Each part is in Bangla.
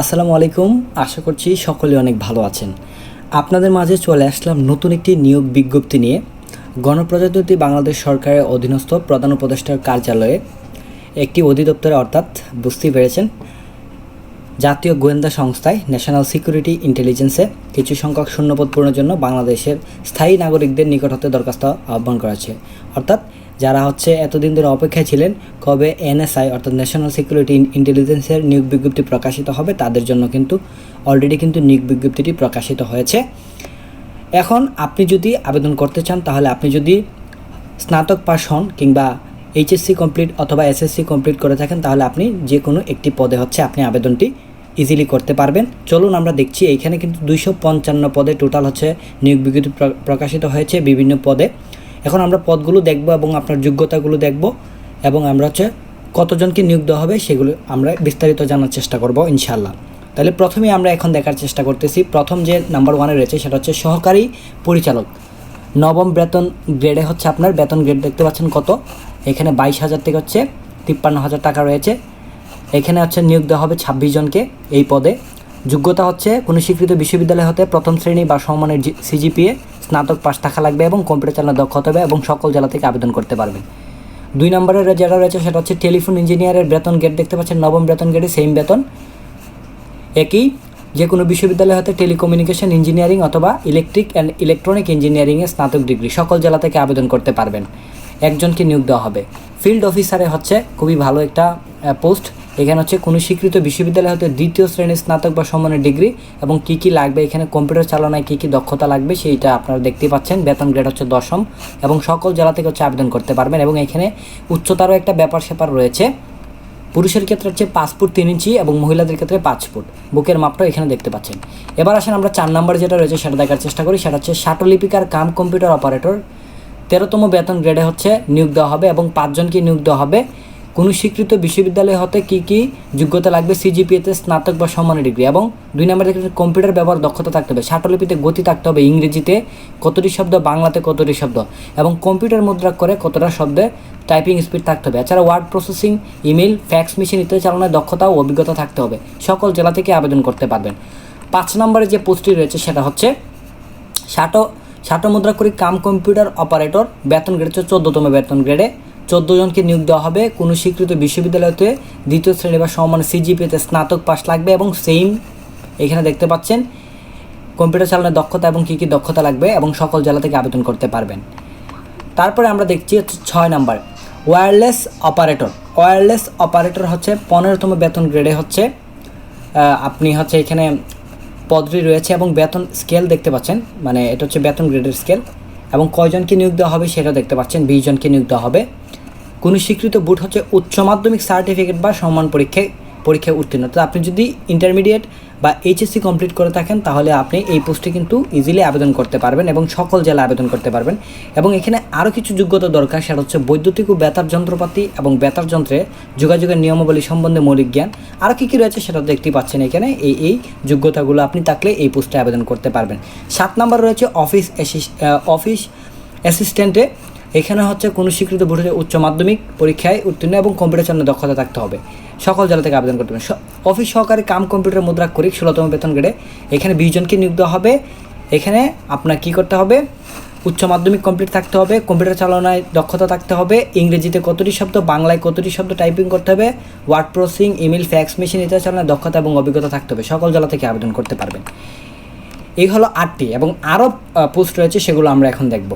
আসসালামু আলাইকুম। আশা করছি সকলে অনেক ভালো আছেন। আপনাদের মাঝে চলে আসলাম নতুন একটি নিয়োগ বিজ্ঞপ্তি নিয়ে। গণপ্রজাতন্ত্রী বাংলাদেশ সরকারের অধীনস্থ প্রধান উপদেষ্টার কার্যালয়ে একটি অধিদপ্তরে অর্থাৎ বুঝতেই পেরেছেন, জাতীয় গোয়েন্দা সংস্থায় ন্যাশনাল সিকিউরিটি ইন্টেলিজেন্সে কিছু সংখ্যক শূন্যপদ পূরণের জন্য বাংলাদেশের স্থায়ী নাগরিকদের নিকট হতে দরখাস্ত আহ্বান করা হয়েছে। অর্থাৎ যারা হচ্ছে এতদিন ধরে অপেক্ষায় ছিলেন, কবে এনএসআই অর্থাৎ ন্যাশনাল সিকিউরিটি ইন্টেলিজেন্সের নিয়োগ বিজ্ঞপ্তি প্রকাশিত হবে তাদের জন্য কিন্তু অলরেডি কিন্তু নিয়োগ বিজ্ঞপ্তিটি প্রকাশিত হয়েছে। এখন আপনি যদি আবেদন করতে চান, তাহলে আপনি যদি স্নাতক পাশ হন কিংবা এইচএসসি কমপ্লিট অথবা এসএসসি কমপ্লিট করে থাকেন, তাহলে আপনি যে কোনো একটি পদে হচ্ছে আপনি আবেদনটি ইজিলি করতে পারবেন। চলুন আমরা দেখছি, এইখানে কিন্তু দুইশো পঞ্চান্ন পদে টোটাল হচ্ছে নিয়োগ বিজ্ঞপ্তি প্রকাশিত হয়েছে বিভিন্ন পদে। এখন আমরা পদগুলো দেখব এবং আপনার যোগ্যতাগুলো দেখব এবং আমরা হচ্ছে কতজনকে নিয়োগ দেওয়া হবে সেগুলো আমরা বিস্তারিত জানার চেষ্টা করব ইনশাল্লাহ তাহলে প্রথমেই আমরা এখন দেখার চেষ্টা করতেছি। প্রথম যে নাম্বার ওয়ানে রয়েছে সেটা হচ্ছে সহকারী পরিচালক। নবম বেতন গ্রেডে হচ্ছে আপনার, বেতন গ্রেড দেখতে পাচ্ছেন কত? এখানে বাইশ হাজার থেকে হচ্ছে তিপ্পান্ন হাজার টাকা রয়েছে। এখানে হচ্ছে নিয়োগ দেওয়া হবে ছাব্বিশ জনকে এই পদে। যোগ্যতা হচ্ছে কোনো স্বীকৃত বিশ্ববিদ্যালয় হতে প্রথম শ্রেণি বা সমমানের সিজিপিএ স্নাতক পাস থাকা লাগবে এবং কম্পিউটার চালানোর দক্ষতা হবে এবং সকল জেলা থেকে আবেদন করতে পারবেন দুই নম্বরের যেটা রয়েছে, সেটা হচ্ছে টেলিফোন ইঞ্জিনিয়ারের বেতন গেট দেখতে পাচ্ছেন, নবম বেতন গেটে সেম বেতন। একই যে কোনো বিশ্ববিদ্যালয় হতে টেলিকমিউনিকেশন ইঞ্জিনিয়ারিং অথবা ইলেকট্রিক অ্যান্ড ইলেকট্রনিক ইঞ্জিনিয়ারিংয়ে স্নাতক ডিগ্রি সকল জেলা থেকে আবেদন করতে পারবেন। একজনকে নিয়োগ দেওয়া হবে। ফিল্ড অফিসারে হচ্ছে খুবই ভালো একটা পোস্ট এখানে হচ্ছে কোনো স্বীকৃত বিশ্ববিদ্যালয় হতে দ্বিতীয় শ্রেণির স্নাতক বা সমানের ডিগ্রি এবং কী কী লাগবে, এখানে কম্পিউটার চালনায় কী কী দক্ষতা লাগবে সেইটা আপনারা দেখতে পাচ্ছেন। বেতন গ্রেড হচ্ছে দশম এবং সকল জেলা থেকে হচ্ছে আবেদন করতে পারবেন এবং এখানে উচ্চতারও একটা ব্যাপার স্যাপার রয়েছে। পুরুষের ক্ষেত্রে হচ্ছে পাঁচ ফুট তিন ইঞ্চি এবং মহিলাদের ক্ষেত্রে পাঁচ ফুট। বুকের মাপটাও এখানে দেখতে পাচ্ছেন। এবার আসেন আমরা চার নাম্বার যেটা রয়েছে সেটা দেখার চেষ্টা করি। সেটা হচ্ছে শাটলিপিকার কাম কম্পিউটার অপারেটর। তেরোতম বেতন গ্রেডে হচ্ছে নিয়োগ দেওয়া হবে এবং পাঁচজনকে নিয়োগ দেওয়া হবে। কোনো স্বীকৃত বিশ্ববিদ্যালয় হতে কী কী যোগ্যতা লাগবে? সিজিপিএতে স্নাতক বা সম্মানের ডিগ্রি। এবং দুই নম্বর কম্পিউটার ব্যবহার দক্ষতা থাকতে হবে। শাটলিপিতে গতি থাকতে হবে ইংরেজিতে। কতটি শব্দ? বাংলাতে কতটি শব্দ? এবং কম্পিউটার মুদ্রা করে কতটা শব্দে টাইপিং স্পিড থাকতে হবে? এছাড়া word processing email fax machine ইত্যাদি চালানোর দক্ষতা ও অভিজ্ঞতা থাকতে হবে। সকল জেলা থেকে আবেদন করতে পারবেন। পাঁচ নম্বরে যে পোস্টটি রয়েছে, সেটা হচ্ছে ষাটো ষাটো মুদ্রা করি কাম কম্পিউটার অপারেটর, বেতন গ্রেড হচ্ছে চোদ্দতম বেতন গ্রেডে। চোদ্দ জনকে নিয়োগ দেওয়া হবে। কোনো স্বীকৃত বিশ্ববিদ্যালয়তে দ্বিতীয় শ্রেণি বা সমান সিজিপিতে স্নাতক পাস লাগবে এবং সেম এখানে দেখতে পাচ্ছেন, কম্পিউটার চালানোর দক্ষতা এবং কী কী দক্ষতা লাগবে এবং সকল জেলা থেকে আবেদন করতে পারবেন। তারপরে আমরা দেখছি ছয় number, wireless operator. Wireless operator হচ্ছে পনেরোতম বেতন গ্রেডে হচ্ছে আপনি হচ্ছে এখানে পদটি রয়েছে এবং বেতন স্কেল দেখতে পাচ্ছেন মানে এটা হচ্ছে বেতন গ্রেডের স্কেল। এবং কয়জনকে নিয়োগ দেওয়া হবে সেটা দেখতে পাচ্ছেন, বিশ জনকে নিয়োগ দেওয়া হবে। কোনো স্বীকৃত বুট হচ্ছে উচ্চ মাধ্যমিক সার্টিফিকেট বা সম্মান পরীক্ষায় পরীক্ষায় উত্তীর্ণ। তো আপনি যদি ইন্টারমিডিয়েট বা এইচএসসি কমপ্লিট করে থাকেন, তাহলে আপনি এই পোস্টে কিন্তু ইজিলি আবেদন করতে পারবেন এবং সকল জেলায় আবেদন করতে পারবেন। এবং এখানে আরও কিছু যোগ্যতা দরকার, সেটা হচ্ছে বৈদ্যুতিক ও বেতার যন্ত্রপাতি এবং বেতার যন্ত্রে যোগাযোগের নিয়মাবলী সম্বন্ধে মৌলিক জ্ঞান। আরও কী কী রয়েছে সেটা দেখতে পাচ্ছেন এখানে, এই এই যোগ্যতাগুলো আপনি থাকলে এই পোস্টে আবেদন করতে পারবেন। সাত নাম্বার রয়েছে অফিস অফিস অ্যাসিস্ট্যান্টে এখানে হচ্ছে কোনো স্বীকৃত বোর্ডে উচ্চ মাধ্যমিক পরীক্ষায় উত্তীর্ণ এবং কম্পিউটার চালানোর দক্ষতা থাকতে হবে। সকল জেলা থেকে আবেদন করতে হবে। অফিস সহকারী কাম কম্পিউটার মুদ্রা করি ষোলোতম বেতন গ্রেডে এখানে বিশ জনকে নিয়োগ দেওয়া হবে। এখানে আপনার কি করতে হবে? উচ্চ মাধ্যমিক কমপ্লিট থাকতে হবে কম্পিউটার চালনায় দক্ষতা থাকতে হবে, ইংরেজিতে কতটি শব্দ, বাংলায় কতটি শব্দ টাইপিং করতে হবে word processing email fax machine ইত্যাদি চালনায় দক্ষতা এবং অভিজ্ঞতা থাকতে হবে। সকল জেলা থেকে আবেদন করতে পারবেন। এই হলো আটটি এবং আরও পোস্ট রয়েছে, সেগুলো আমরা এখন দেখব।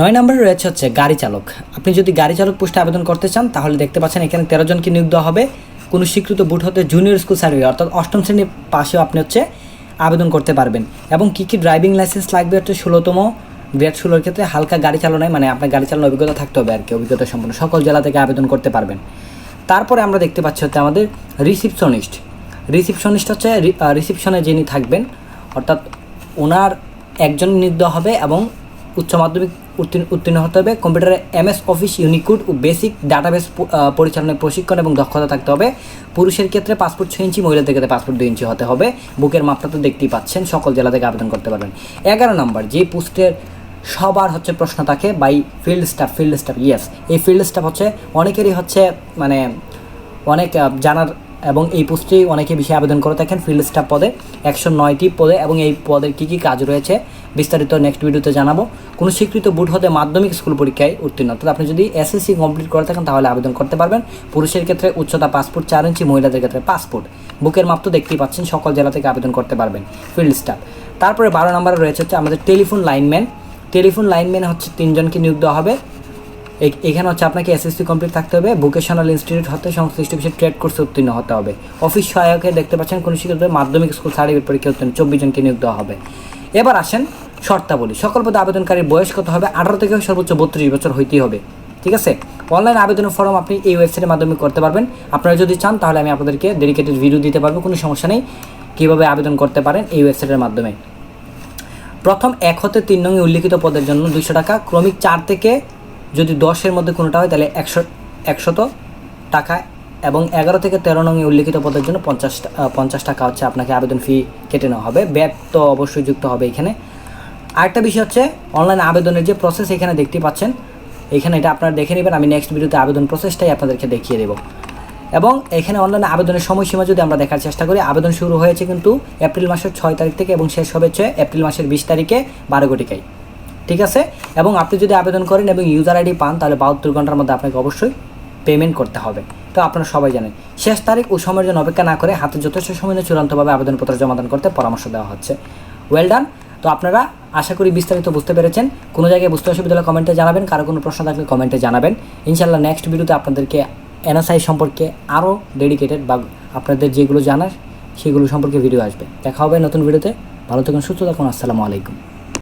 নয় নম্বরে রয়েছে হচ্ছে গাড়ি চালক। আপনি যদি গাড়ি চালক পোস্টে আবেদন করতে চান, তাহলে দেখতে পাচ্ছেন এখানে তেরো জনকে নিয়োগ দেওয়া হবে। কোনো স্বীকৃত বুট হতে জুনিয়র স্কুল সার্টিফিকেট অর্থাৎ অষ্টম শ্রেণির পাশেও আপনি হচ্ছে আবেদন করতে পারবেন। এবং কী কী ড্রাইভিং লাইসেন্স লাগবে হচ্ছে ষোলোতম গ্রেড ষোলোর ক্ষেত্রে হালকা গাড়ি চালনায় মানে আপনার গাড়ি চালানোর অভিজ্ঞতা থাকতে হবে আর কি, অভিজ্ঞতা সম্পন্ন। সকল জেলা থেকে আবেদন করতে পারবেন। তারপরে আমরা দেখতে পাচ্ছি হচ্ছে আমাদের রিসিপশনিস্ট রিসিপশনিস্ট হচ্ছে রিসিপশনে যিনি থাকবেন, অর্থাৎ ওনার একজন নিয়োগ হবে এবং উচ্চ মাধ্যমিক উত্তীর্ণ হতে হবে। কম্পিউটারে এমএস অফিস ইউনিকুড ও বেসিক ডাটাবেস পরিচালনায় প্রশিক্ষণ এবং দক্ষতা থাকতে হবে। পুরুষের ক্ষেত্রে পাসপোর্ট ছয় ইঞ্চি, মহিলাদের ক্ষেত্রে পাসপোর্ট দুই ইঞ্চি হতে হবে। বুকের মাপটা তো দেখতেই পাচ্ছেন, সকল জেলা থেকে আবেদন করতে পারবেন। এগারো নম্বর, যে পোস্টের সবার হচ্ছে প্রশ্ন থাকে by field staff field staff yes এই ফিল্ড স্টাফ হচ্ছে, অনেকেরই হচ্ছে মানে অনেক জানার এবং এই পোস্টেই অনেকে বেশি আবেদন করে থাকেন ফিল্ড স্টাফ পদে। একশো নয়টি পদে এবং এই পদের কী কী কাজ রয়েছে বিস্তারিত নেক্সট ভিডিওতে জানাব। কোনো স্বীকৃত বুট হতে মাধ্যমিক স্কুল পরীক্ষায় উত্তীর্ণ। অর্থাৎ আপনি যদি এসএসসি কমপ্লিট করে থাকেন, তাহলে আবেদন করতে পারবেন। পুরুষের ক্ষেত্রে উচ্চতা পাসপোর্ট চার ইঞ্চি, মহিলাদের ক্ষেত্রে পাসপোর্ট বুকের মাপ তো দেখতেই পাচ্ছেন, সকল জেলা থেকে আবেদন করতে পারবেন ফিল্ড স্টাফ তারপরে বারো নম্বরে রয়েছে হচ্ছে আমাদের টেলিফোন লাইনম্যান টেলিফোন লাইনম্যান হচ্ছে তিনজনকে নিয়োগ দেওয়া হবে। এখানে হচ্ছে আপনাকে এসএসসি কমপ্লিট থাকতে হবে। ভোকেশনাল ইনস্টিটিউট হতে সংশ্লিষ্ট বিষয়ে ট্রেড কোর্সে উত্তীর্ণ হতে হবে। অফিস সহায়কে দেখতে পাচ্ছেন, কোনো শিক্ষিত মাধ্যমিক স্কুল সার্টিফিকেট পরীক্ষা উত্তীর্ণ। চব্বিশ জনকে নিয়োগ দেওয়া হবে। এবার আসেন শর্তাবলী। সকল পদে আবেদনকারীর বয়স কত হবে? আঠারো থেকে সর্বোচ্চ বত্রিশ বছর হইতেই হবে। ঠিক আছে? অনলাইন আবেদনের ফর্ম আপনি এই ওয়েবসাইটের মাধ্যমে করতে পারবেন। আপনারা যদি চান, তাহলে আমি আপনাদেরকে ডেডিকেটেড ভিডিও দিতে পারব। কোনো সমস্যা নেই। কীভাবে আবেদন করতে পারেন এই ওয়েবসাইটের মাধ্যমে। প্রথম এক হতে তিন নঙে উল্লিখিত পদের জন্য দুশো টাকা। ক্রমিক চার থেকে যদি দশের মধ্যে কোনোটা হয়, তাহলে একশো, একশত টাকা এবং এগারো থেকে তেরো নঙে উল্লিখিত পদের জন্য পঞ্চাশ পঞ্চাশ টাকা হচ্ছে আপনাকে আবেদন ফি কেটে নেওয়া হবে। ব্যাট তো অবশ্যই যুক্ত হবে এখানে। আরেকটা বিষয় হচ্ছে অনলাইন আবেদনের যে প্রসেস এখানে দেখতে পাচ্ছেন, এখানে এটা আপনারা দেখে নেবেন, আমি নেক্সট ভিডিওতে আবেদন প্রসেসটাই আপনাদেরকে দেখিয়ে দেবো। এবং এখানে অনলাইনে আবেদনের সময়সীমা যদি আমরা দেখার চেষ্টা করি, আবেদন শুরু হয়েছে কিন্তু এপ্রিল মাসের ছয় তারিখ থেকে এবং শেষ হবে হচ্ছে এপ্রিল মাসের বিশ তারিখে বারো কোটিকায় ঠিক আছে? এবং আপনি যদি আবেদন করেন এবং ইউজার আইডি পান, তাহলে বাহাত্তর ঘণ্টার মধ্যে আপনাকে অবশ্যই পেমেন্ট করতে হবে। তো আপনারা সবাই জানেন, শেষ তারিখ ও সময়ের জন্য অপেক্ষা না করে হাতে যথেষ্ট সময় চূড়ান্তভাবে আবেদনপত্র জমাদান করতে পরামর্শ দেওয়া হচ্ছে। ওয়েল ডান তো আপনারা আশা করি বিস্তারিত বুঝতে পেরেছেন। কোনো জায়গায় বুঝতে অসুবিধা হলে কমেন্টে জানাবেন। কারও কোনো প্রশ্ন থাকলে কমেন্টে জানাবেন। ইনশাল্লাহ নেক্সট ভিডিওতে আপনাদেরকে এনএসআই সম্পর্কে আরও ডেডিকেটেড বা আপনাদের যেগুলো জানার, সেগুলো সম্পর্কে ভিডিও আসবে। দেখা হবে নতুন ভিডিওতে ভালো থাকুন, সুস্থ থাকুন। আসসালামু আলাইকুম।